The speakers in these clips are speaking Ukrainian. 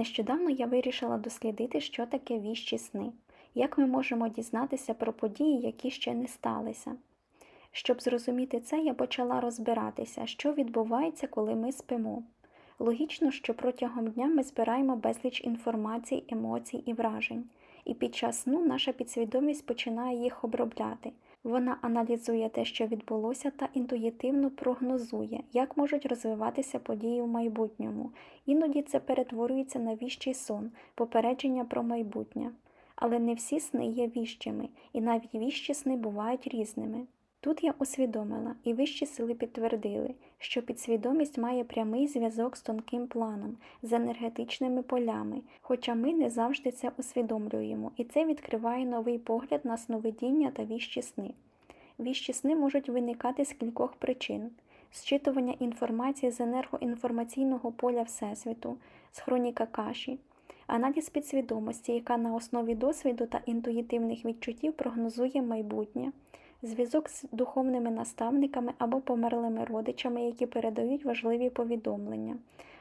Нещодавно я вирішила дослідити, що таке віщі сни, як ми можемо дізнатися про події, які ще не сталися. Щоб зрозуміти це, я почала розбиратися, що відбувається, коли ми спимо. Логічно, що протягом дня ми збираємо безліч інформацій, емоцій і вражень, і під час сну наша підсвідомість починає їх обробляти. Вона аналізує те, що відбулося, та інтуїтивно прогнозує, як можуть розвиватися події в майбутньому. Іноді це перетворюється на віщий сон, попередження про майбутнє. Але не всі сни є віщими, і навіть віщі сни бувають різними. Тут я усвідомила, і вищі сили підтвердили, що підсвідомість має прямий зв'язок з тонким планом, з енергетичними полями, хоча ми не завжди це усвідомлюємо, і це відкриває новий погляд на сновидіння та віщі сни. Віщі сни можуть виникати з кількох причин: зчитування інформації з енергоінформаційного поля Всесвіту, з хроніка каші, аналіз підсвідомості, яка на основі досвіду та інтуїтивних відчуттів прогнозує майбутнє зв'язок з духовними наставниками або померлими родичами, які передають важливі повідомлення,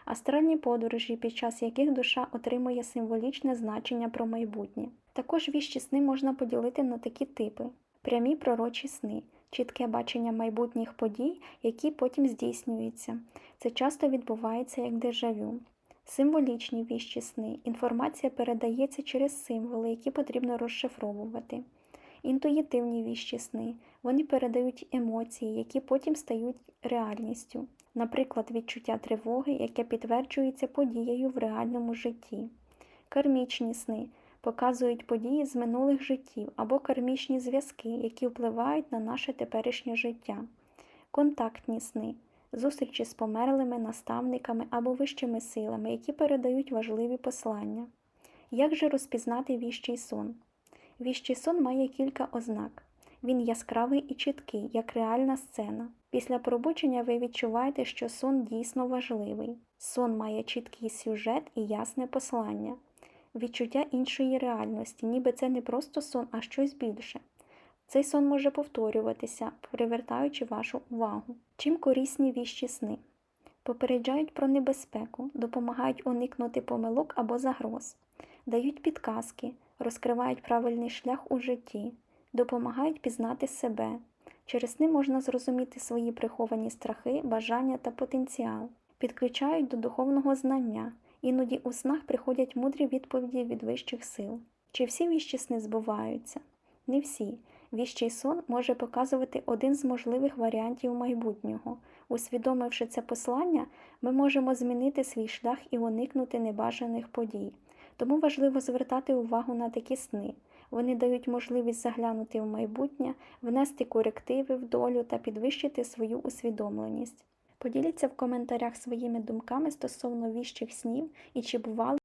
астральні подорожі, під час яких душа отримує символічне значення про майбутнє. Також віщі сни можна поділити на такі типи: прямі пророчі сни, чітке бачення майбутніх подій, які потім здійснюються. Це часто відбувається як дежавю. Символічні віщі сни. Інформація передається через символи, які потрібно розшифровувати. Інтуїтивні віщі сни. Вони передають емоції, які потім стають реальністю. Наприклад, відчуття тривоги, яке підтверджується подією в реальному житті. Кармічні сни показують події з минулих життів або кармічні зв'язки, які впливають на наше теперішнє життя. Контактні сни зустрічі з померлими наставниками або вищими силами, які передають важливі послання. Як же розпізнати віщий сон? Віщий сон має кілька ознак. Він яскравий і чіткий, як реальна сцена. Після пробудження ви відчуваєте, що сон дійсно важливий. Сон має чіткий сюжет і ясне послання, відчуття іншої реальності, ніби це не просто сон, а щось більше. Цей сон може повторюватися, привертаючи вашу увагу. Чим корисні віщі сни? Попереджають про небезпеку, допомагають уникнути помилок або загроз, дають підказки, розкривають правильний шлях у житті, допомагають пізнати себе. Через сни можна зрозуміти свої приховані страхи, бажання та потенціал, підключають до духовного знання, іноді у снах приходять мудрі відповіді від вищих сил. Чи всі віщі сни збуваються? Не всі. Віщий сон може показувати один з можливих варіантів майбутнього. Усвідомивши це послання, ми можемо змінити свій шлях і уникнути небажаних подій. Тому важливо звертати увагу на такі сни. Вони дають можливість заглянути в майбутнє, внести корективи в долю та підвищити свою усвідомленість. Поділіться в коментарях своїми думками стосовно віщих снів і чи бували